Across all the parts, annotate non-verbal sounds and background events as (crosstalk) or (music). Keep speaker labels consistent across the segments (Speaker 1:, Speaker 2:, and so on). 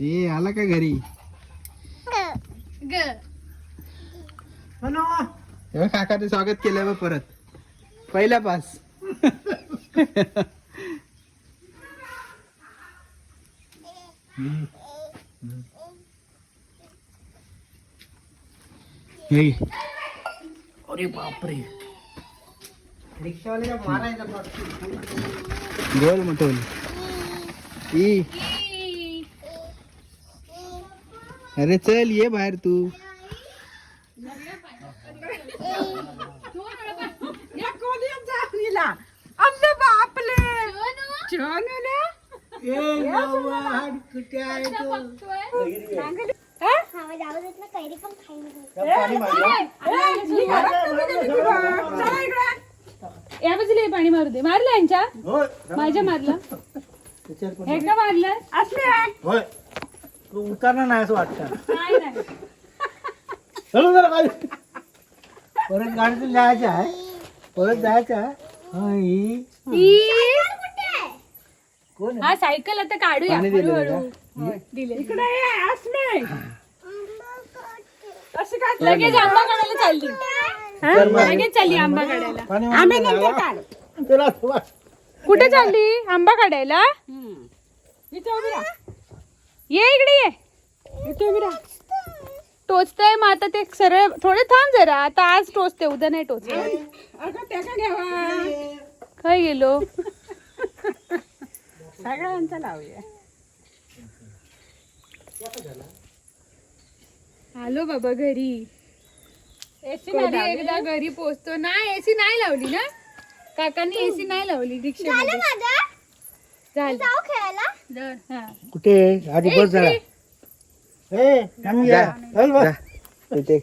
Speaker 1: ए आला का घरी? हे काकाने स्वागत केलं बघ परत. पहिला पास. हे. अरे बापरे. रिक्षावाले मारायचा गोल मटोल. ई. अरे चल ये बाहेर तू.
Speaker 2: या बाजूला हे पाणी मारू दे मारलं यांच्या माझ्या मारलं एकदा मारलं
Speaker 3: होय तू उतरणार नाही असं वाटतं चलो जरा गाडी परत गाडीतून जायचं आहे परत जायचं आहे हा, ही
Speaker 2: ई.
Speaker 3: कोण
Speaker 2: हा सायकल आता काढूया
Speaker 1: पाणी दिलं
Speaker 2: हळूहळू. दिले इकडे लगेच आंबा काढायला चालली. हा? लगेच चालली आंबा काढायला.
Speaker 3: पाणी तुला
Speaker 2: कुठे चालली? आंबा काढायला? ये इकडे ये. टोचतय मग आता ते सरळ थोडे थांब जरा. आता आज टोचते उद्या नाही टोचत. काय गेलो?
Speaker 4: सगळ्यांचा लावूया.
Speaker 2: आलो बाबा घरी. कधी एकदा घरी पोहोचतो. नाही एसी नाही लावली ना? काकांनी एसी नाही लावली रिक्षा झालं हा.
Speaker 3: कुठे? आधी बस जरा. ए थांब या. चल बस.
Speaker 1: इथे.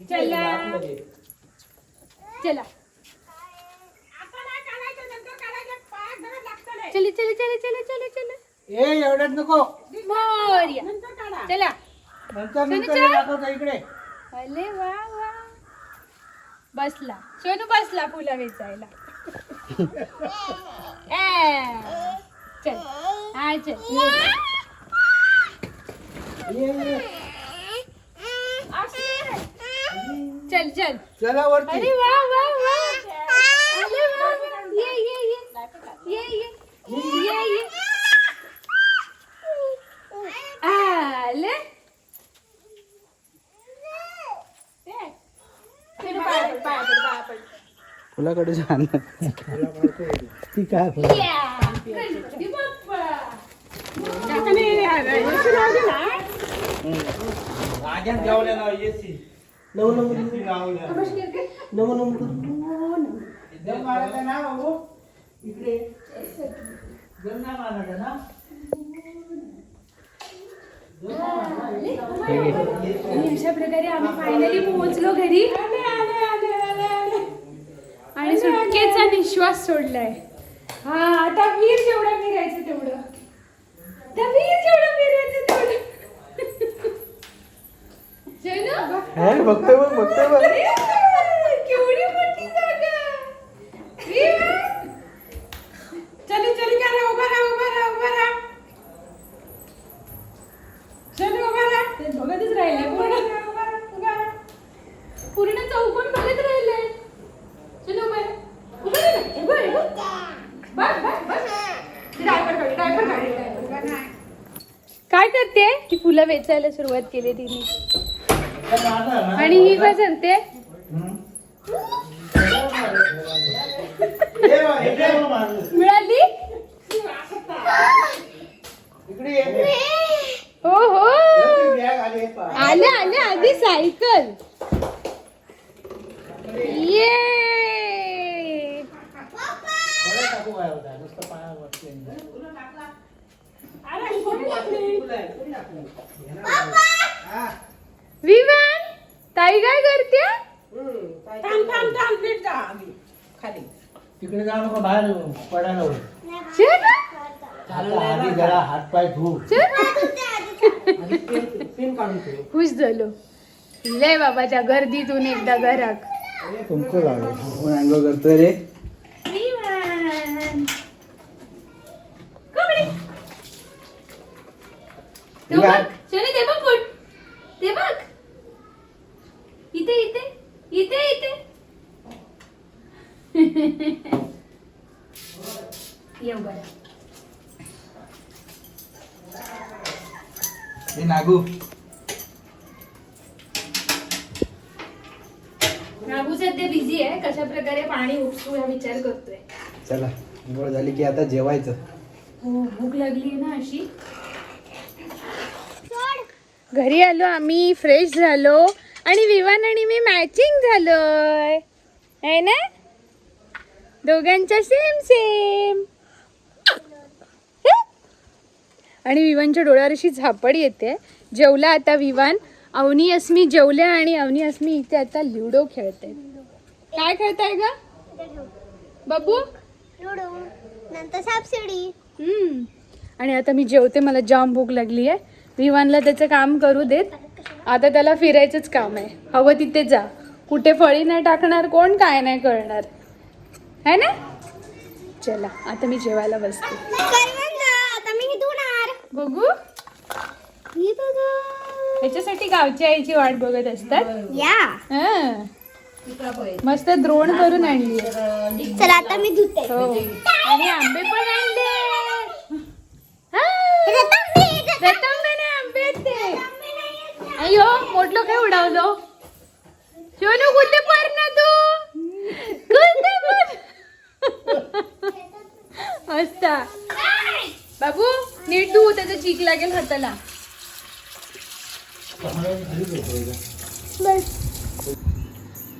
Speaker 2: चला. चला. चले चले चले चले चले चले.
Speaker 3: ए एवढ्यात नको.
Speaker 2: मोरया. चला.
Speaker 3: नंतर नंतर
Speaker 2: चल.
Speaker 3: दाखवतो इकडे.
Speaker 2: अरे वा वा. बसला. सोनू बसला फुला वेचायला. ए, चल. हा चल.
Speaker 3: ये, ये.
Speaker 2: चल चल
Speaker 3: चला वरती
Speaker 2: अरे वा वा वा अरे वा वा. ये ये ये ये ये ये ये आले फिर पाय पड, पाय पड, पाय पड.
Speaker 1: फुलाकडे छान
Speaker 3: ती काय?
Speaker 2: या. गणपती बाप्पा.
Speaker 3: ना बाबू इकडे. जर नाही मारायचं ना.
Speaker 2: आणि अशा प्रकारे आम्ही फायनली पोहोचलो घरी. आणि सुटकेचा निश्वास सोडलाय. हा आता वीर जेवढं फिरायचं तेवढं. आता वीर जेवढं फिरायचं तेवढं जैन?
Speaker 3: हे बघतोय बघ बघतोय बघ.
Speaker 2: अरे, केवढी मोठी जागा. वीर! चली चली करा उभा राहा उभा राहा उभा राहा. चल उभा राहा. ते बघतच राहिले पूर्ण. पूर्ण चौकोन बघत राहिले. चल उभा राहा. उभा राहा. ना. उभा राहा. बस बस बस ड्रायव्हर गाडी ड्रायव्हर गाडी ड्रायव्हर गाडी. काय करते? ती फुलं वेचायला सुरुवात केली तिने. आणि ही काय
Speaker 3: हे मारलं.
Speaker 2: मिळाली
Speaker 3: इकडे ये.
Speaker 2: हो हो
Speaker 3: आली.
Speaker 2: आले आधी सायकल ये
Speaker 3: थोडं
Speaker 2: विवान ताई काय करते
Speaker 4: थांब थांब थांब नीट जा आधी खाली.
Speaker 3: तिकडे जाऊ नका बाहेर पडायला होईल.
Speaker 2: चल
Speaker 3: आता आधी जरा हात पाय धु.
Speaker 4: पेन काढून ठेव.
Speaker 2: खुश झालो. लय बाबाच्या गर्दीतून एकदा घराक.
Speaker 3: तुमको लागलो कोण अंग करतोय रे?
Speaker 2: विवान. कोकणी ते
Speaker 3: विवान.
Speaker 2: बघ शनी ते बघ फुट ते बघ इथे इथे इथे इथे येऊ बरं
Speaker 1: हे नागू.
Speaker 2: नागू सध्या बिझी आहे. कशा प्रकारे पाणी उपसू हा विचार करतोय.
Speaker 1: चला गोळ झाली की आता जेवायचं.
Speaker 2: हो भूक लागली ना अशी. घरी आलो आम्ही फ्रेश झालो. आणि विवान आणि मी मॅचिंग झालोय. आहे ना? दोघांच्या सेम सेम आणि विवानच्या डोळ्यावर अशी झापड येते. जेवला आता विवान. अवनी अस्मी जेवल्या आणि अवनी अस्मी इथे आता लुडो खेळते. काय खेळताय का बाबू?
Speaker 5: लुडो. नंतर सापशिडी.
Speaker 2: हम्म. आणि आता मी जेवते मला जाम भूक लागली आहे विवानला त्याचं काम करू देत. आता त्याला फिरायचंच काम आहे. हवं तिथे जा. कुठे फळी नाही टाकणार कोण काय नाही करणार. है ना? चला आता मी जेवायला बसते. बघू.
Speaker 5: ही बघा.
Speaker 2: ह्याच्यासाठी गावच्या आईची वाट बघत असतात.
Speaker 5: या.
Speaker 2: हं. मस्त द्रोण करून आणली
Speaker 5: चला आता मी धुते.
Speaker 2: हो. आणि आंबे पण आणले. हा. रतांब्याने आंबे आहेत ते अयो मोठलं काय उडावलो? शिवनू कुठे पर ना तू. कुठे पर. मस्त. बाबू नीट धू त्याचा चीक लागेल हाताला.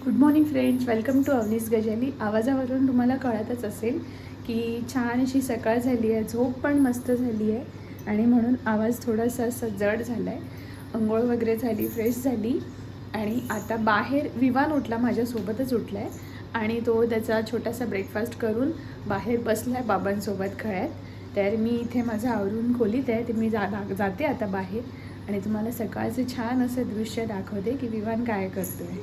Speaker 2: Good morning friends welcome to Avani's Gajali आवाजावरून तुम्हाला कळतच असेल की छान अशी सकाळ झाली आहे झोप पण मस्त झाली आहे आणि म्हणून आवाज थोडासा असा जड झाला आहे अंघोळ वगैरे झाली फ्रेश झाली आणि आता बाहेर विवान उठला माझ्यासोबतच उठला आहे आणि तो त्याचा छोटासा ब्रेकफास्ट करून बाहेर बसला आहे बाबांसोबत खेळत तर मी इथे माझं आवरून खोलीत आहे ते मी जा जाते आता बाहेर. आणि तुम्हाला सकाळचं छान असं दृश्य दाखवते की विवान काय करतोय.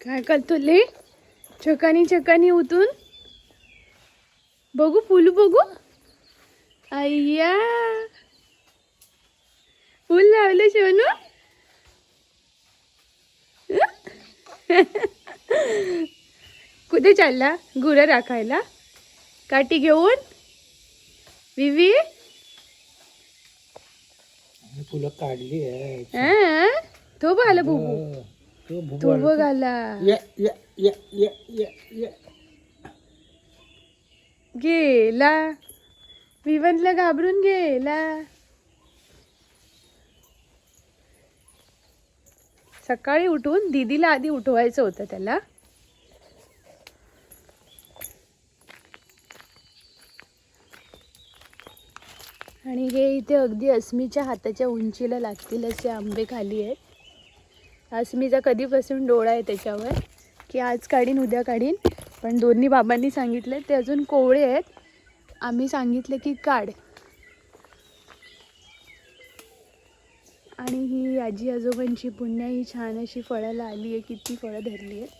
Speaker 2: काय करतो ले? चकानी चकानी उतून बघू फुल बघू. अय्या फुल लावलं सोनू कुठे चालला? गुरं राखायला? काठी घेऊन? विवी?
Speaker 3: फुलं काढली आहे.
Speaker 2: हा? तो आला बुबू
Speaker 3: तो भुबळ.
Speaker 2: तो बघ आला
Speaker 3: ये ये ये ये ये ये.
Speaker 2: गेला. विवनला घाबरून गेला. सकाळी उठून दीदीला आधी उठवायचं होतं त्याला. आणि हे इथे अगदी अस्मीच्या हाताच्या उंचीला लागतील असे आंबे खाली आहेत. अस्मीचा कधीपासून डोळा आहे त्याच्यावर की आज काढीन उद्या काढीन. पण दोन्ही बाबांनी सांगितलं ते अजून कोवळे आहेत. आम्ही सांगितले की काढ. आणि ही आजी आजोबांची पुण्या ही छान अशी फळाला आली आहे किती फळं धरली आहेत.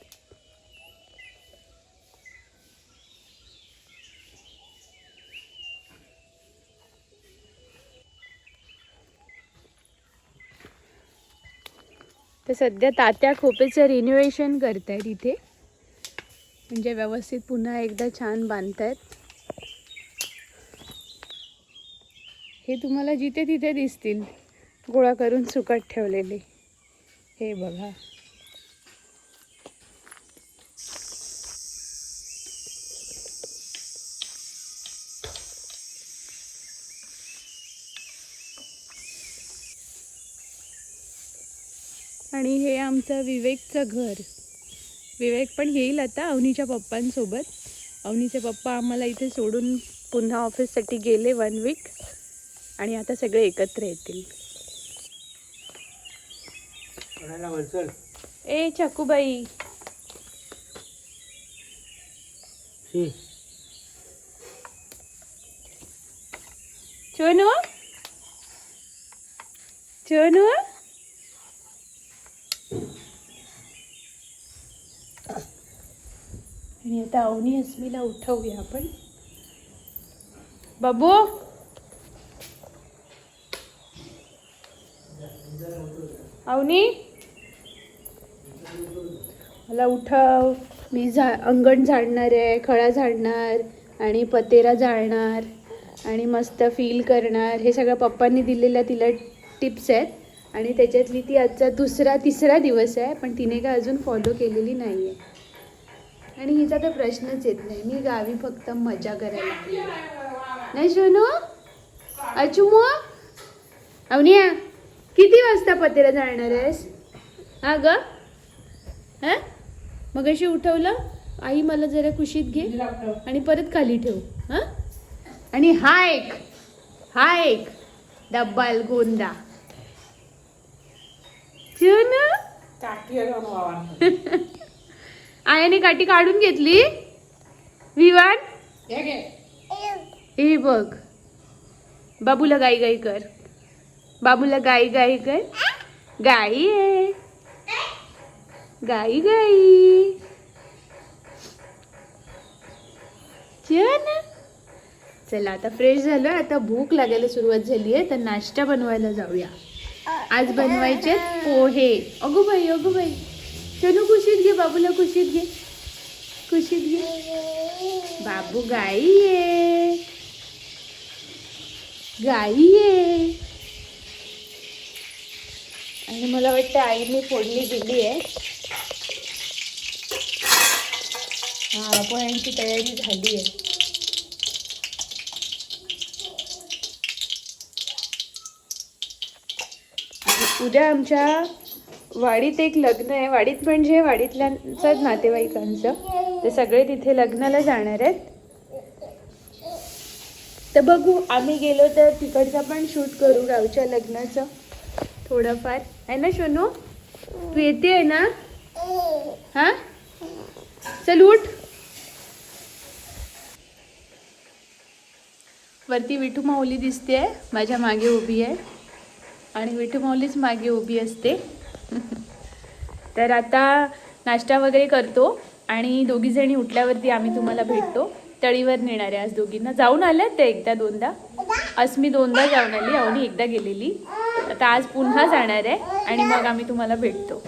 Speaker 2: तर सध्या तात्या खोपेचं रिन्युएशन आहेत इथे. म्हणजे व्यवस्थित पुन्हा एकदा छान बांधतायत. हे तुम्हाला जिथे तिथे दिसतील. गोळा करून सुकट ठेवलेले. हे बघा. आणि हे आमचं विवेकचं घर. विवेक पण येईल आता अवनीच्या पप्पांसोबत. अवनीचे पप्पा आम्हाला इथे सोडून पुन्हा ऑफिससाठी गेले वन वीक आणि आता सगळे एकत्र येतील. ए चाकूबाई. चोनू? चोनू? आणि आता अवनी अस्मीला उठवूया आपण बाबू। अवनी। मला उठव मी झा अंगण झाडणार आहे खळा झाडणार आणि पतेरा जाळणार आणि मस्त फील करणार. हे सगळं पप्पांनी दिलेल्या तिला टिप्स आहेत. आणि त्याच्यातली ती आजचा दुसरा तिसरा दिवस आहे पण तिने काय अजून फॉलो केलेली नाही आहे आणि हिचा तर प्रश्नच येत नाही. मी गावी फक्त मजा करायला. नाही सोनू? अचुमो? अवनिया किती वाजता पतेरा जाळणार आहेस? हा ग? हा? मग अशी उठवलं? आई मला जरा कुशीत घे आणि परत खाली ठेव. हा? आणि हा एक. हा एक. डब्बाल गोंदा. ना
Speaker 4: टाकी घेऊन वावर.
Speaker 2: आयाने काठी काढून घेतली. विवान?
Speaker 4: हे
Speaker 2: बघ. बाबूला गाई गाई कर. बाबूला गाई गाई कर. गाई आहे गाई गाई. चला आता फ्रेश झालं आता भूक लागायला सुरुवात झाली आहे. तर नाश्ता बनवायला जाऊया. आज बनवायचे पोहे. अगो बाई अगो बाई. चनू खुशीत घे बाबूला कुशीत घे. खुशीत घे. बाबू गाई ये. गाई ये. आणि मला वाटतं आईने फोडणी दिली आहे. हा पोह्यांची तयारी झाली आहे. उद्या आमच्या वाडीत एक लग्न आहे. वाडीत म्हणजे वाडीतल्यांचं नातेवाईकांचं. ते सगळे तिथे लग्नाला जाणार आहेत. तर बघू आम्ही गेलो तर तिकडचं पण शूट करू गावच्या लग्नाचं. थोडंफार. आहे ना सोनू तू येते आहे ना? हा? चल उठ. वरती विठू माऊली दिसते माझ्या मागे उभी आहे. आणि विठू माऊलीच मागे उभी असते. (laughs) तर आता नाश्ता वगैरे करतो आणि दोघीजणी उठल्यावरती आम्ही तुम्हाला भेटतो. तळीवर नेणार आहे आज दोघींना. जाऊन आल्यात ते एकदा दोनदा. अस्मी दोनदा जाऊन आली अवनी एकदा गेलेली. आता आज पुन्हा जाणार आहे आणि मग आम्ही तुम्हाला भेटतो.